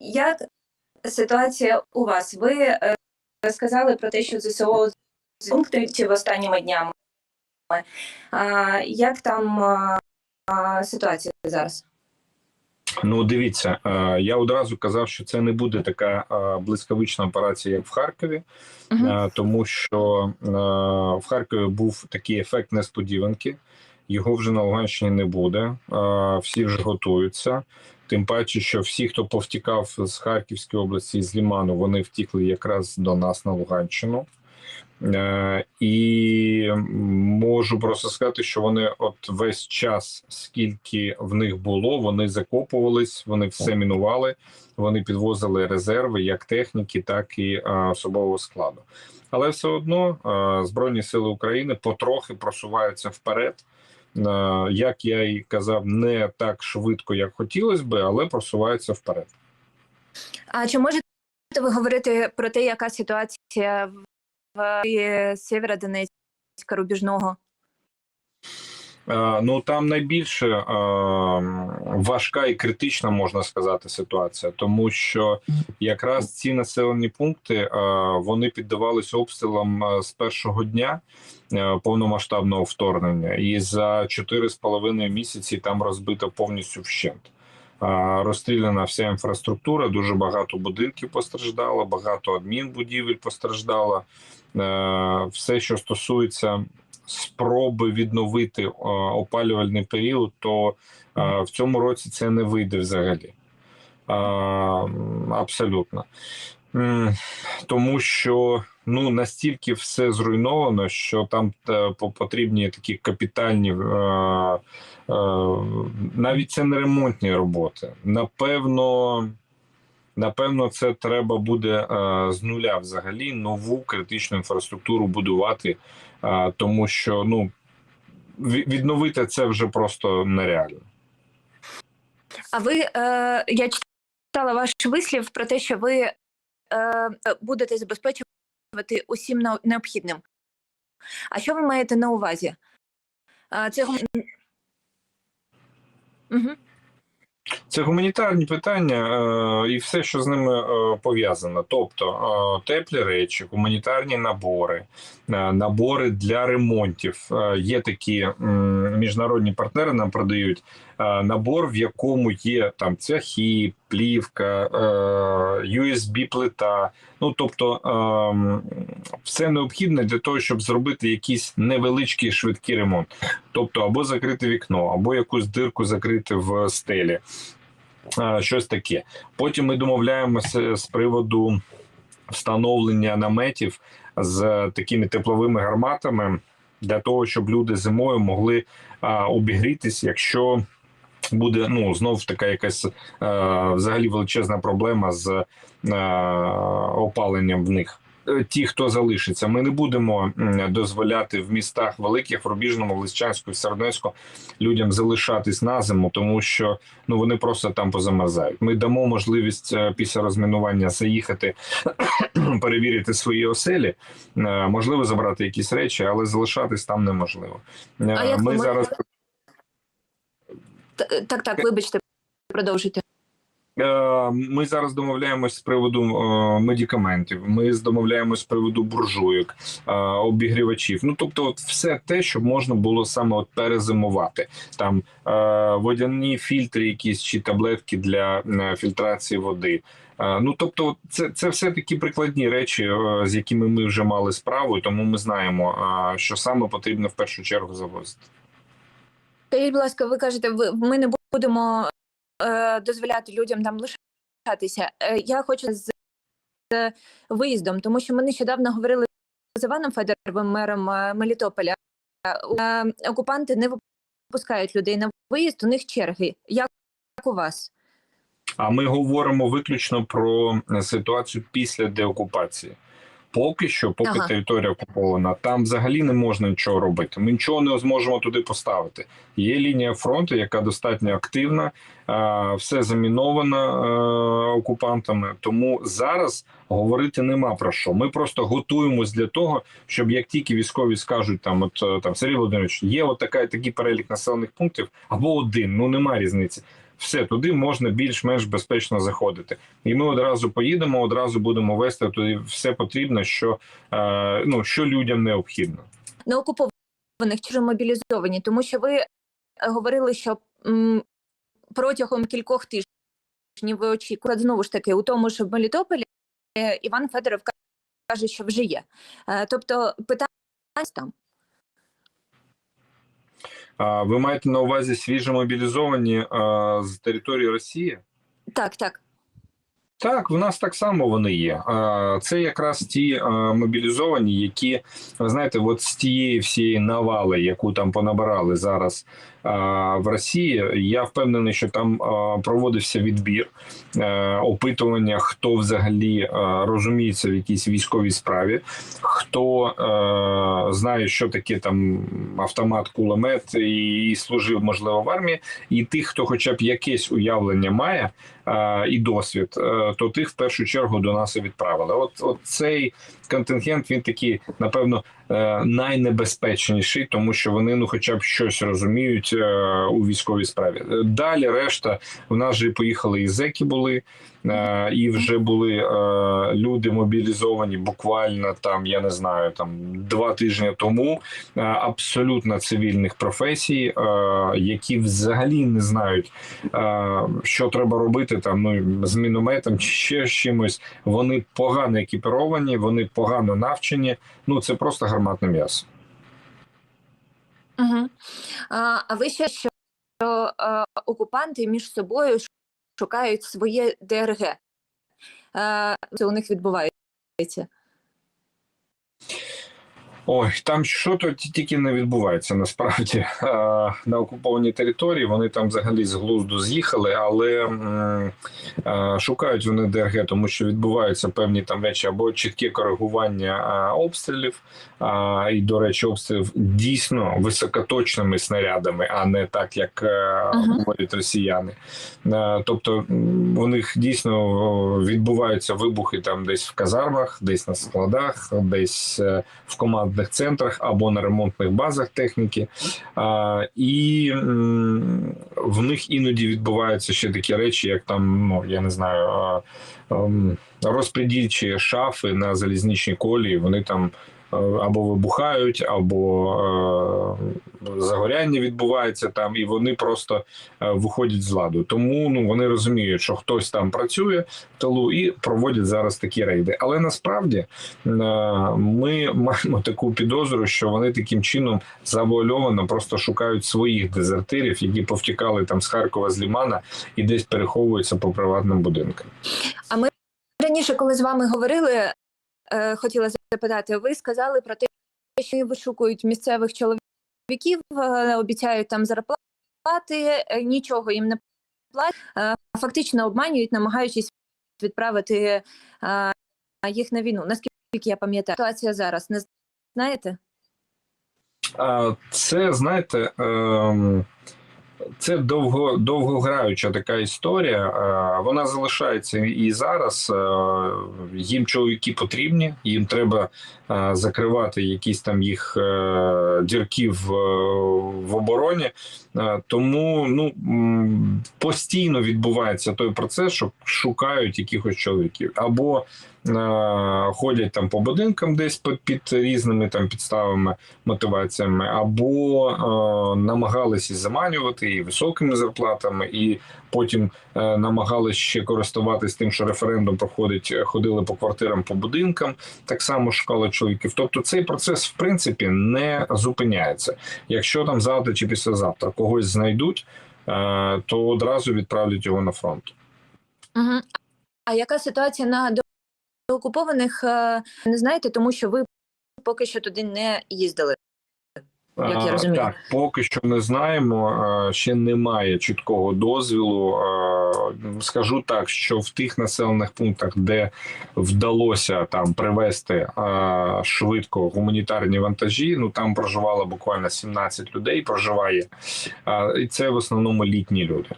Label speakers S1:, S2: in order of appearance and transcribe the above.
S1: як ситуація у вас? Ви е, сказали про те, що ЗСО з пунктів останніми днями. А, як там а, ситуація зараз?
S2: Ну, дивіться, е, я одразу казав, що це не буде така е, блискавична операція, як в Харкові, е, тому що е, в Харкові був такий ефект несподіванки. Його вже на Луганщині не буде. Е, Всі вже готуються. Тим паче, що всі, хто повтікав з Харківської області з Ліману, вони втікли якраз до нас на Луганщину. Е, І можу просто сказати, що вони от весь час, скільки в них було, вони закопувались, вони все мінували, вони підвозили резерви як техніки, так і е, особового складу. Але все одно е, Збройні сили України потрохи просуваються вперед. Е, Як я і казав, не так швидко, як хотілося би, але просуваються вперед.
S1: А чи можете ви говорити про те, яка ситуація в е, Сєвєродонецька рубіжного?
S2: Е, Ну там найбільше е, важка і критична можна сказати ситуація, тому що якраз ці населені пункти е, вони піддавалися обстрілам з першого дня повномасштабного вторгнення, і за 4,5 місяці там розбито повністю вщент. Розстріляна вся інфраструктура, дуже багато будинків постраждало, багато адмінбудівель постраждало. Все, що стосується спроби відновити е, опалювальний період, то е, в цьому році це не вийде взагалі. Абсолютно. Тому що ну настільки все зруйновано, що там е, потрібні такі капітальні, навіть це не ремонтні роботи. Напевно, напевно, це треба буде з нуля взагалі нову критичну інфраструктуру будувати, тому що ну відновити це вже просто нереально.
S1: А ви е, я читала ваш вислів про те, що ви е, будете забезпечувати усім нео- необхідним. А що ви маєте на увазі? Це. Угу.
S2: Це гуманітарні питання е, і все, що з ними е, пов'язано. Тобто е, теплі речі, гуманітарні набори, набори для ремонтів. Є такі міжнародні партнери нам продають набор, в якому є там цвяхи, плівка, е, USB-плита. Ну тобто ем, все необхідне для того, щоб зробити якийсь невеличкий швидкий ремонт. Тобто, або закрити вікно, або якусь дирку закрити в стелі. Е, Щось таке. Потім ми домовляємося з приводу встановлення наметів з такими тепловими гарматами для того, щоб люди зимою могли а, обігрітись, якщо буде ну знов така якась е, взагалі величезна проблема з е, опаленням в них. Е, Ті, хто залишиться, ми не будемо дозволяти в містах великих, в Рубіжному, в Лисичанську, в людям залишатись на зиму, тому що ну вони просто там позамерзають. Ми дамо можливість е, після розмінування заїхати, перевірити свої оселі, е, можливо, забрати якісь речі, але залишатись там неможливо.
S1: А як
S2: Ми
S1: можете-
S2: зараз
S1: Так, так, вибачте, продовжуйте.
S2: Е, Ми зараз домовляємось з приводу е, медикаментів. Ми домовляємось з приводу буржуйок, е, обігрівачів. Ну тобто, от все те, щоб можна було саме от перезимувати. Там водяні фільтри, якісь чи таблетки для фільтрації води. Ну тобто, це, це все такі прикладні речі, з якими ми вже мали справу, тому ми знаємо, що саме потрібно в першу чергу завозити.
S1: Скажіть, будь ласка, ви кажете, ви, ми не будемо е, дозволяти людям там лишатися. Е, я хочу з, з виїздом, тому що ми нещодавно говорили з Іваном Федоровим, мером е, Мелітополя. Е, окупанти не випускають людей на виїзд, у них черги. Як у вас?
S2: А ми говоримо виключно про е, ситуацію після деокупації. Поки що, поки
S1: Ага.
S2: територія окупована, там взагалі не можна нічого робити. Ми нічого не зможемо туди поставити. Є лінія фронту, яка достатньо активна, все заміновано е, окупантами. Тому зараз говорити нема про що. Ми просто готуємось для того, щоб як тільки військові скажуть, там от е, там Сергій Володимирович, є от така такий перелік населених пунктів або один, ну немає різниці. Все туди можна більш-менш безпечно заходити. І ми одразу поїдемо, одразу будемо вести туди все потрібно, що е, ну що людям необхідно.
S1: на окупованих чи мобілізовані, тому що ви е, говорили, що протягом кількох тижнів ви очікуєте знову ж таки у тому ж Мелітополі е, Іван Федоров каже, що вже є. Тобто питання там.
S2: Ви маєте на увазі свіже мобілізовані з території Росії?
S1: Так, так.
S2: Так, в нас так само вони є. Це якраз ті мобілізовані, які ви знаєте, от з тієї всієї навали, яку там понабирали зараз в Росії. Я впевнений, що там е, проводився відбір е, опитування, хто взагалі е, розуміється в якійсь військовій справі, хто е, знає, що таке там автомат, кулемет і, служив, можливо, в армії, і тих, хто, хоча б якесь уявлення має е, і досвід, е, то тих в першу чергу до нас і відправили. От, от цей контингент він такий, напевно, е, найнебезпечніший, тому що вони ну, хоча б щось розуміють е, у військовій справі. Е, Далі решта в нас же поїхали і зеки були. І вже були люди мобілізовані буквально там, я не знаю, там два тижні тому абсолютно цивільних професій, які взагалі не знають, що треба робити там ну з мінометом чи ще з чимось. Вони погано екіпіровані, вони погано навчені. Ну це просто гарматне м'ясо.
S1: А, ви ще що окупанти між собою шукають своє ДРГ? Це у них відбувається.
S2: Ой, там що то тільки не відбувається насправді на окупованій території. Вони там взагалі з глузду з'їхали, але шукають вони ДРГ, тому що відбуваються певні там речі або чітке коригування обстрілів. І, до речі, обстрілів дійсно високоточними снарядами, а не так, як е, говорять росіяни. Тобто у них дійсно відбуваються вибухи там десь в казармах, десь на складах, десь е, в командних центрах або на ремонтних базах техніки. І в них іноді відбуваються ще такі речі, як там, ну я не знаю, ем, розпредільчі шафи на залізничній колії. Вони там. Е, Або вибухають, або е, загоряння відбувається там, і вони просто е, виходять з ладу. Тому ну вони розуміють, що хтось там працює в тилу і проводять зараз такі рейди. Але насправді ми маємо таку підозру, що вони таким чином завуальовано просто шукають своїх дезертирів, які повтікали там з Харкова з Лімана і десь переховуються по приватним будинкам.
S1: А ми Раніше, коли з вами говорили, хотіла запитати, ви сказали про те, що вишукують місцевих чоловіків, е, обіцяють там зарплати, е, нічого їм не платять, е, фактично обманюють, намагаючись відправити е, їх на війну. Наскільки я пам'ятаю, ситуація зараз не знаєте?
S2: Це знаєте. ем, Це довго довгограюча така історія. Е, Вона залишається і зараз. Е, Їм чоловіки потрібні, їм треба е, закривати якісь там їх дірки в, в обороні. Тому ну постійно відбувається той процес, що шукають якихось чоловіків або ходять там по будинкам, десь під, під різними там підставами, мотиваціями, або е, намагалися заманювати і високими зарплатами, і потім е, намагалися ще користуватись тим, що референдум проходить, е, ходили по квартирам, по будинкам, так само шукали чоловіків. Тобто цей процес в принципі не зупиняється. Якщо там завтра чи післязавтра когось знайдуть, е, то одразу відправлять його на фронт.
S1: Угу. А яка ситуація на окупованих, е, не знаєте, тому що ви поки що туди не їздили. Як я розумію.
S2: Так, поки що не знаємо. Ще немає чіткого дозвілу. Скажу так, що в тих населених пунктах, де вдалося там привезти швидко гуманітарні вантажі, ну там проживало буквально 17 людей. Проживає, і це в основному літні люди.